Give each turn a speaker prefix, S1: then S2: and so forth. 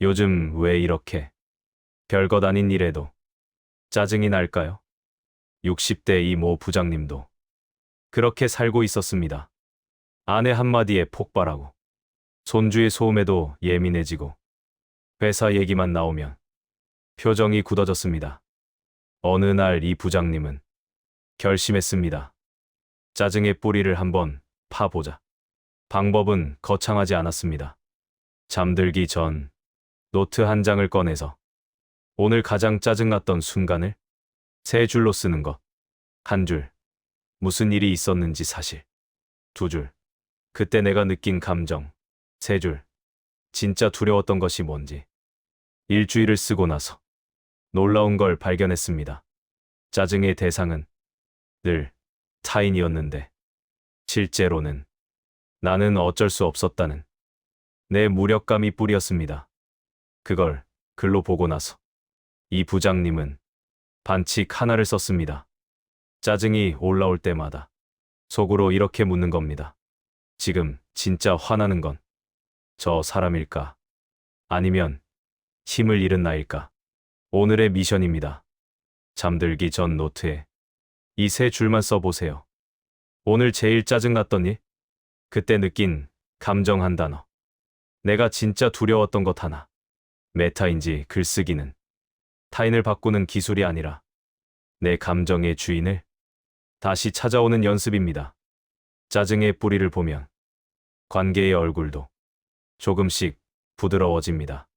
S1: 요즘 왜 이렇게 별것 아닌 일에도 짜증이 날까요? 60대 이 모 부장님도 그렇게 살고 있었습니다. 아내 한마디에 폭발하고 손주의 소음에도 예민해지고 회사 얘기만 나오면 표정이 굳어졌습니다. 어느 날 이 부장님은 결심했습니다. 짜증의 뿌리를 한번 파보자. 방법은 거창하지 않았습니다. 잠들기 전 노트 한 장을 꺼내서 오늘 가장 짜증났던 순간을 세 줄로 쓰는 것. 한 줄. 무슨 일이 있었는지 사실. 두 줄. 그때 내가 느낀 감정. 세 줄. 진짜 두려웠던 것이 뭔지. 일주일을 쓰고 나서 놀라운 걸 발견했습니다. 짜증의 대상은 늘 타인이었는데 실제로는 나는 어쩔 수 없었다는 내 무력감이 뿌리였습니다. 그걸 글로 보고 나서 이 부장님은 반칙 하나를 썼습니다. 짜증이 올라올 때마다 속으로 이렇게 묻는 겁니다. 지금 진짜 화나는 건 저 사람일까? 아니면 힘을 잃은 나일까? 오늘의 미션입니다. 잠들기 전 노트에 이 세 줄만 써보세요. 오늘 제일 짜증났던 일? 그때 느낀 감정 한 단어. 내가 진짜 두려웠던 것 하나. 메타인지 글쓰기는 타인을 바꾸는 기술이 아니라 내 감정의 주인을 다시 찾아오는 연습입니다. 짜증의 뿌리를 보면 관계의 얼굴도 조금씩 부드러워집니다.